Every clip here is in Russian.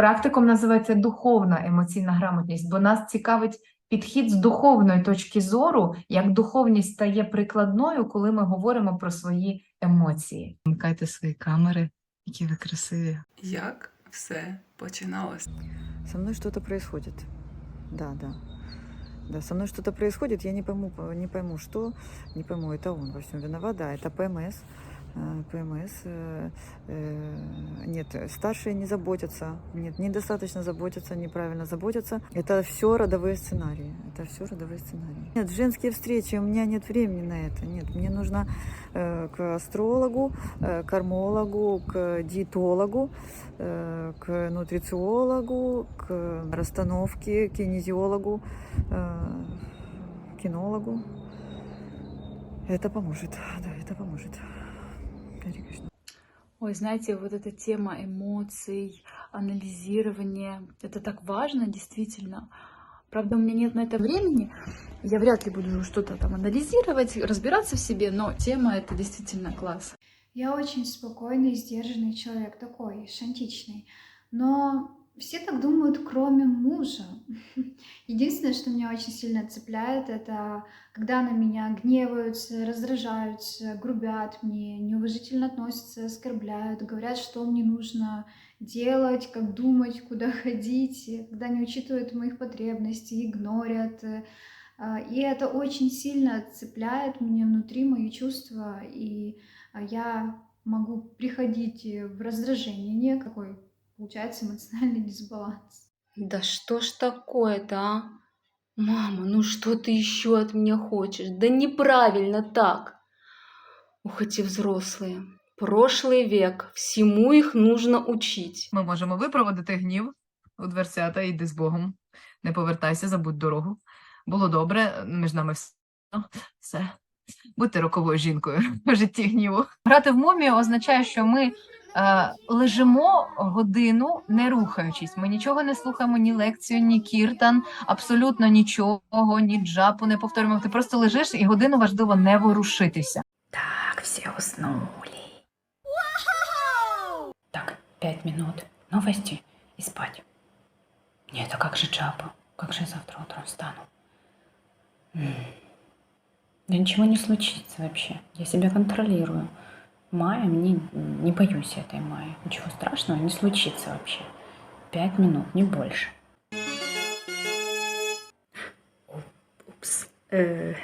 Практикум називається духовна емоційна грамотність, бо нас цікавить підхід з духовної точки зору, як духовність стає прикладною, коли ми говоримо про свої емоції. Вмикайте свої камери, які ви красиві. Як все починалось? Со мной что-то происходит. Да, да. Да, со мной что-то происходит, я не пойму, не пойму, что, не пойму, это он во всем виноват, да, это ПМС. Э, ПМС. э, э, Нет, старшие не заботятся, нет, недостаточно заботятся, неправильно заботятся. Это все родовые сценарии, это все родовые сценарии. Нет, женские встречи, у меня нет времени на это, нет, мне нужно к астрологу, к кармологу, к диетологу, к нутрициологу, к расстановке, кинезиологу, э, кинологу. Это поможет, да, это поможет. Ой, знаете, вот эта тема эмоций, анализирования, это так важно, действительно. Правда, у меня нет на это времени. Я вряд ли буду что-то там анализировать, разбираться в себе, но тема это действительно класс. Я очень спокойный, сдержанный человек, такой, шантичный. Но все так думают, кроме мужа. Единственное, что меня очень сильно цепляет, это когда на меня гневаются, раздражаются, грубят мне, неуважительно относятся, оскорбляют, говорят, что мне нужно делать, как думать, куда ходить, когда не учитывают моих потребностей, игнорят. А, И это очень сильно цепляет мне внутри мои чувства, и а, я могу приходить в раздражение, никакой получается эмоциональный дисбаланс. Да что ж такое-то, а? Мама, ну что ты еще от меня хочешь? Да неправильно так. Ух, эти взрослые. Прошлый век. Всему их нужно учить. Ми можемо випроводити гнів у дверцята, йди з Богом. Не повертайся, забудь дорогу. Було добре, між нами все. все. Будьте роковою жінкою в житті гніву. Грати в момію означає, що ми е, лежимо годину, не рухаючись. Ми нічого не слухаємо, ні лекцію, ні кіртан, абсолютно нічого, ні джапу не повторюємо. Ти просто лежиш і годину важливо не ворушитися. Так, все уснули. Так, пять минут. Новости и спать. Нет, а как же Джапа? Как же я завтра утром встану? Да ничего не случится вообще. Я себя контролирую. Майя, мне не боюсь этой Майи. Ничего страшного не случится вообще. Пять минут, не больше. Упс. Э,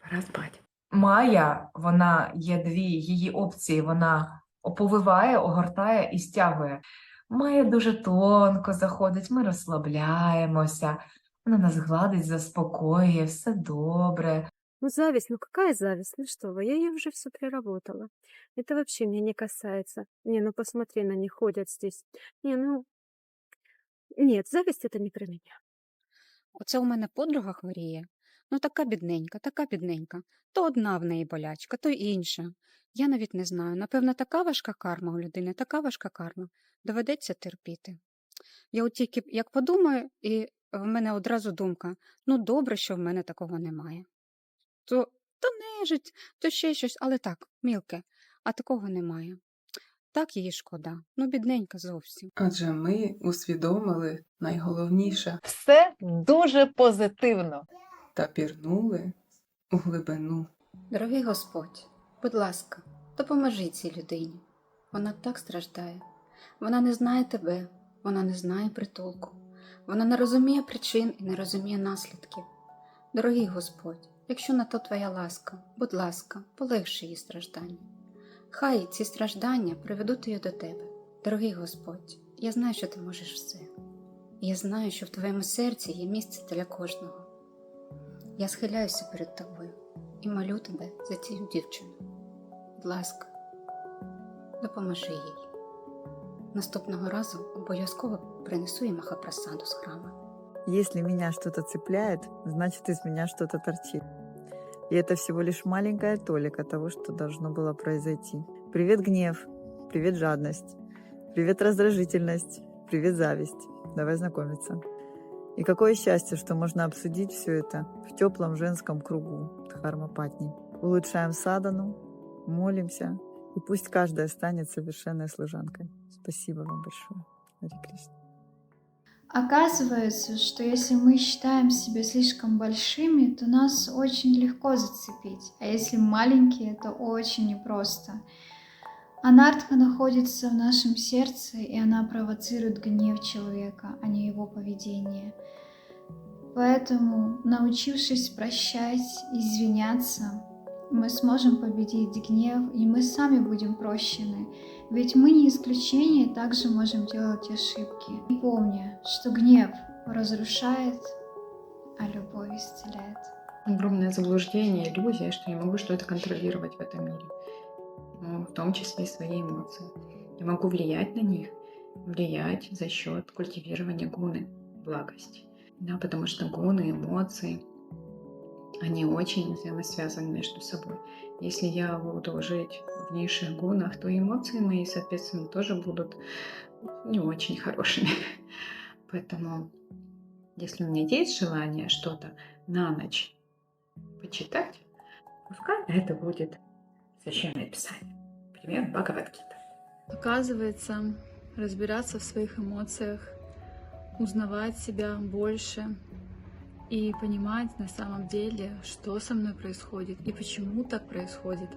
пора спать. Майя, вона є дві її опції. Вона оповиває, огортає і стягує. Майя дуже тонко заходить, ми розслабляємося, вона нас гладить, заспокоює, все добре. Ну, зависть, ну какая зависть? Ну что вы, я ее уже все приработала. Это вообще меня не касается. Не, ну посмотри, на них ходят здесь. Не, ну... Нет, зависть это не про меня. Оце у мене подруга хворіє. Ну, така бідненька, така бідненька. То одна в неї болячка, то інша. Я навіть не знаю. Напевно, така важка карма у людини, така важка карма. Доведеться терпіти. Я от тільки як подумаю, і в мене одразу думка: ну, добре, що в мене такого немає. То, то нежить, то ще щось, але так, мілке, а такого немає. Так її шкода, ну бідненька зовсім. Адже ми усвідомили найголовніше Все дуже позитивно. та пірнули у глибину. Дорогий Господь, будь ласка, допоможи цій людині. Вона так страждає. Вона не знає тебе, вона не знає притулку. Вона не розуміє причин і не розуміє наслідків. Дорогий Господь, якщо на то твоя ласка, будь ласка, полегши її страждання. Хай ці страждання приведуть її до тебе. Дорогий Господь, я знаю, що ти можеш все. Я знаю, що в твоєму серці є місце для кожного. Я схиляюся перед тобою і молю тебе за цю дівчину. Будь ласка, допоможи їй. Наступного разу обов'язково принесу їй махапрасаду з храму. Если меня что-то цепляет, значит из меня что-то торчит. И это всего лишь маленькая толика того, что должно было произойти. Привет гнев, привет жадность, привет раздражительность, привет зависть. Давай знакомиться. И какое счастье, что можно обсудить все это в теплом женском кругу Дхармапатни. Улучшаем садану, молимся, и пусть каждая станет совершенной служанкой. Спасибо вам большое. Харе Кришна. Оказывается, что если мы считаем себя слишком большими, то нас очень легко зацепить, а если маленькие, то очень непросто. Анартха находится в нашем сердце, и она провоцирует гнев человека, а не его поведение. Поэтому, научившись прощать, извиняться, мы сможем победить гнев, и мы сами будем прощены. Ведь мы не исключение также можем делать ошибки. И помни, что гнев разрушает, а любовь исцеляет. огромное заблуждение, иллюзия, что я могу что-то контролировать в этом мире, Ну, в том числе и свои эмоции. Я могу влиять на них, влиять за счет культивирования гуны, благости. Да, потому что гуны, эмоции, они очень взаимосвязаны между собой. Если я буду жить в низших гунах, то эмоции мои, соответственно, тоже будут не очень хорошими. Поэтому, если у меня есть желание что-то на ночь почитать, пускай это будет священное писание. Например, Бхагавадгита. Оказывается, разбираться в своих эмоциях, узнавать себя больше и понимать на самом деле, что со мной происходит и почему так происходит,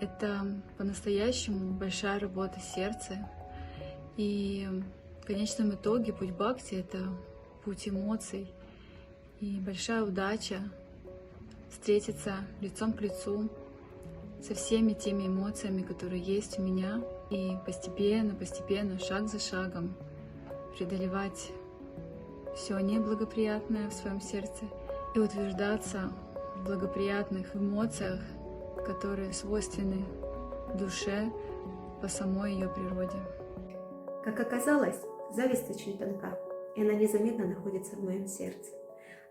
это по-настоящему большая работа сердца. И в конечном итоге путь Бхакти — это путь эмоций. И большая удача встретиться лицом к лицу со всеми теми эмоциями, которые есть у меня, и постепенно, постепенно, шаг за шагом преодолевать все неблагоприятное в своем сердце и утверждаться в благоприятных эмоциях, которые свойственны душе по самой ее природе. Как оказалось, зависть очень тонка, и она незаметно находится в моем сердце.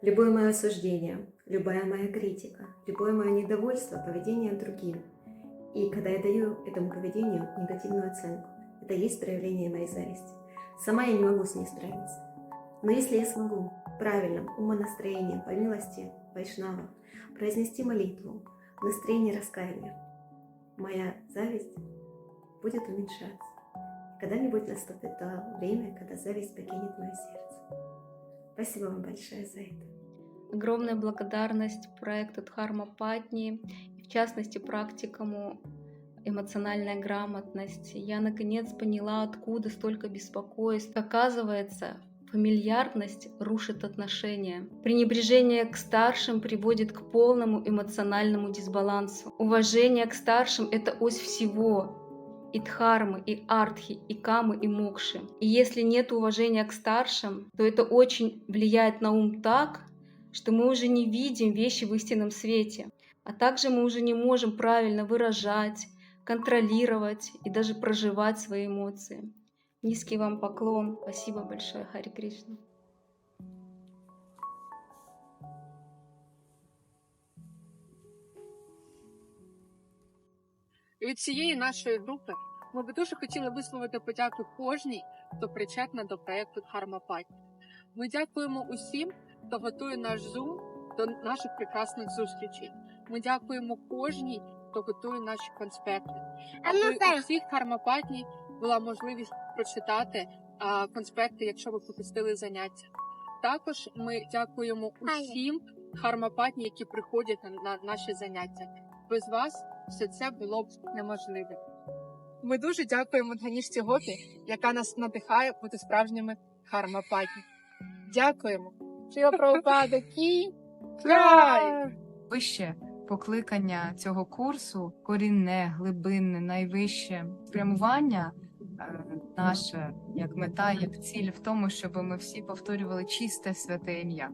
Любое мое осуждение, любая моя критика, любое мое недовольство поведением другим. И когда я даю этому поведению негативную оценку, это есть проявление моей зависти. Сама я не могу с ней справиться. Но если я смогу правильным умонастроением по милости Вайшнава произнести молитву в настроении раскаяния, моя зависть будет уменьшаться. Когда-нибудь наступит то время, когда зависть покинет мое сердце. Спасибо вам большое за это. Огромная благодарность проекту Дхарма Патни, в частности практикуму эмоциональная грамотность. Я наконец поняла, откуда столько беспокойств. Оказывается, фамильярность рушит отношения. Пренебрежение к старшим приводит к полному эмоциональному дисбалансу. Уважение к старшим — это ось всего, и дхармы, и артхи, и камы, и мокши. И если нет уважения к старшим, то это очень влияет на ум так, что мы уже не видим вещи в истинном свете. А также мы уже не можем правильно выражать, контролировать и даже проживать свои эмоции. Низкий вам поклон. Спасибо большое, Хари Кришна. Від всієї нашої групи ми би дуже хотіли висловити подяку кожній, хто причетна до проєкту Дхарма Патні. Ми дякуємо усім, хто готує наш Zoom до наших прекрасних зустрічей. Ми дякуємо кожній, хто готує наші конспекти. Аби у всіх Дхармапатні була можливість прочитати а, конспекти, якщо ви пропустили заняття. Також ми дякуємо усім Дхармапатні, які приходять на, на наші заняття. Без вас все це було б неможливим. Ми дуже дякуємо Ганішці Гопі, яка нас надихає бути справжніми Дхармапатні. Дякуємо. Шила Прабхупада Кі! Край! Вище покликання цього курсу корінне, глибинне, найвище спрямування е, наше як мета, як ціль в тому, щоб ми всі повторювали чисте святе ім'я.